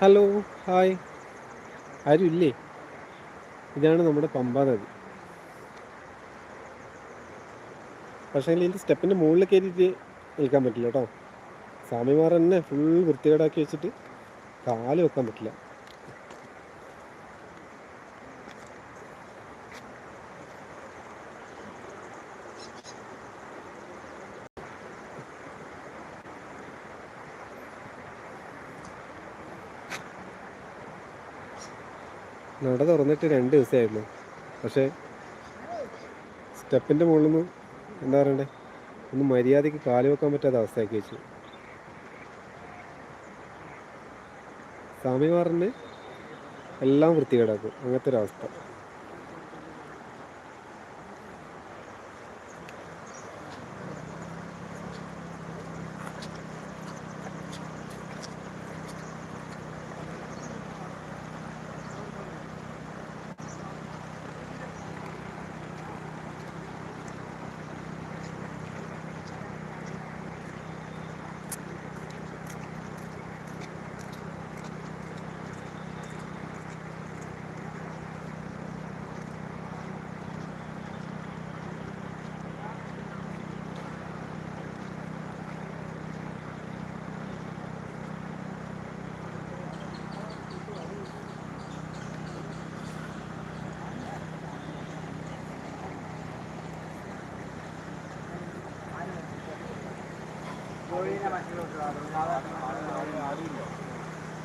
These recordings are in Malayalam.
ഹലോ ഹായ് ആരും ഇല്ലേ ഇതാണ് നമ്മുടെ പമ്പ നദി. പക്ഷേ ഇതിന്റെ സ്റ്റെപ്പിന്റെ മുകളിൽ കയറിയിട്ട് നിൽക്കാൻ പറ്റില്ല കേട്ടോ. സ്വാമിമാർ തന്നെ ഫുൾ വൃത്തികേടാക്കി വെച്ചിട്ട് കാൽ വെക്കാൻ പറ്റില്ല. നട തുറന്നിട്ട് രണ്ട് ദിവസമായിരുന്നു. പക്ഷേ സ്റ്റെപ്പിന്റെ മുകളിൽ നിന്ന് എന്താ പറയണ്ടേ? ഒന്ന് മര്യാദയ്ക്ക് കാൽ വെക്കാൻ പറ്റാത്ത അവസ്ഥയാക്കി വെച്ചു. സ്വാമിമാറിന് എല്ലാം വൃത്തികേടാക്കും. അങ്ങനത്തെ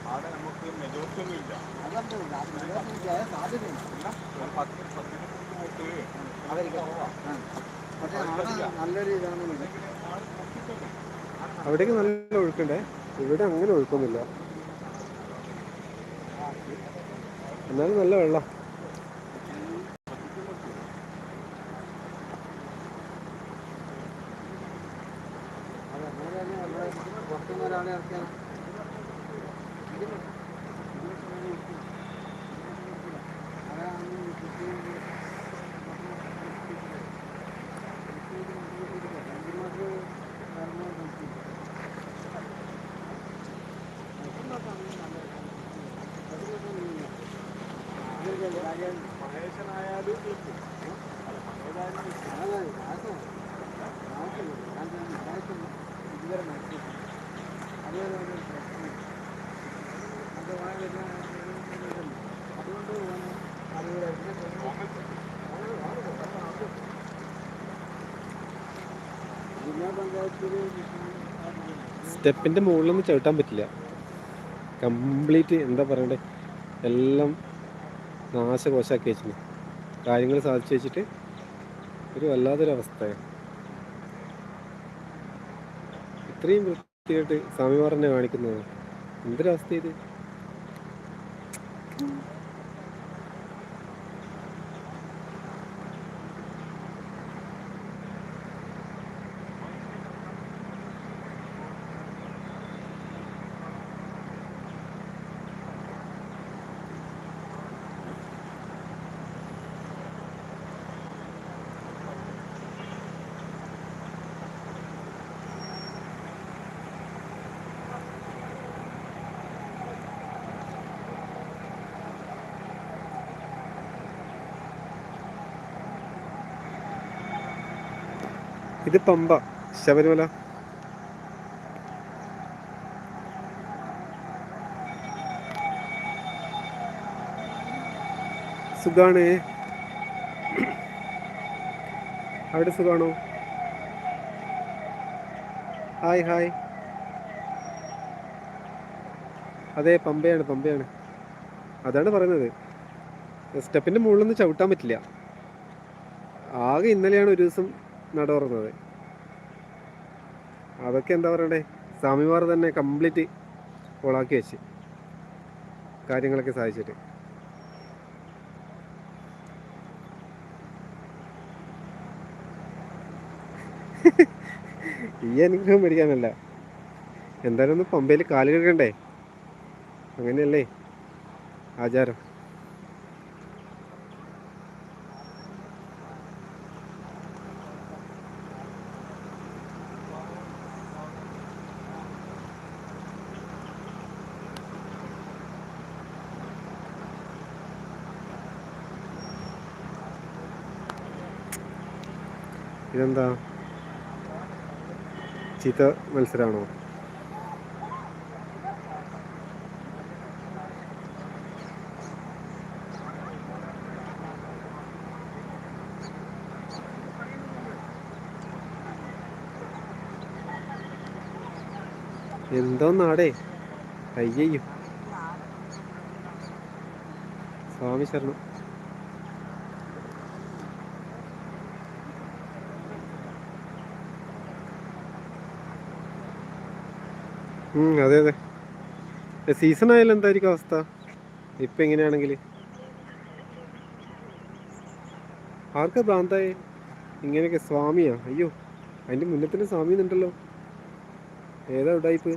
അവിടെ നമുക്ക് മെജോറിറ്റി ഒന്നും ഇല്ല ഒരു പത്ത് പത്തിന് വോട്ട് നല്ലൊരു ഇതാണ് അവിടേക്ക് നല്ല ഒഴുക്കുണ്ടേ? ഇവിടെ അങ്ങനെ ഒഴുക്കൊന്നുമില്ല. എന്നാലും നല്ല വെള്ളം. ഒരാളെ ഇറക്കിയാൽ മഹേശനായാലും ജയിക്കും. അല്ല, മഹേശായാലും ജയിക്കും. ജില്ലാ പഞ്ചായത്തിൽ സ്റ്റെപ്പിന്റെ മുകളിലൊന്നും ചവിട്ടാൻ പറ്റില്ല. കംപ്ലീറ്റ് എന്താ പറയണ്ടേ? എല്ലാം നാശകോശാക്കി വെച്ചു കാര്യങ്ങൾ സാധിച്ചു വെച്ചിട്ട് ഒരു വല്ലാത്തൊരവസ്ഥയാണ്. ഇത്രയും സ്വാമിമാർ തന്നെ കാണിക്കുന്നത് എന്തൊരവസ്ഥ ഇത്? ഇത് പമ്പ. ശബരിമല. സുഖാണ്. അവിടെ സുഖാണോ? Hi hi. അതെ പമ്പയാണ് പമ്പയാണ്. അതാണ് പറയുന്നത്. സ്റ്റെപ്പിന്റെ മുകളിൽ നിന്ന് ചവിട്ടാൻ പറ്റില്ല. ആകെ ഇന്നലെയാണ് ഒരു ദിവസം നട തുറന്നത് അതൊക്കെ എന്താ പറയണ്ടേ? സ്വാമിമാർ തന്നെ കംപ്ലീറ്റ് ഓളാക്കി വെച്ച്. കാര്യങ്ങളൊക്കെ സാധിച്ചിട്ട്. ഈ അനുഗ്രഹം മേടിക്കാനല്ല. എന്തായാലും ഒന്ന് പമ്പയിൽ കാൽ കഴുകണ്ടേ? അങ്ങനെയല്ലേ? ആചാരം. ഇതെന്താ? ചീത്ത മത്സരമാണോ എന്തോന്നാടേ? അയ്യയ്യോ സ്വാമി ശരണം. അതെ അതെ. സീസൺ ആയാലും എന്തായിരിക്കും അവസ്ഥ? ഇപ്പൊ എങ്ങനെയാണെങ്കിൽ ആർക്കാ ഭ്രാന്തായി? ഇങ്ങനെയൊക്കെ സ്വാമിയാ. അയ്യോ അതിന്റെ മുന്നത്തിന് സ്വാമി ഉണ്ടല്ലോ ഏതാ ഉടായിപ്പ്?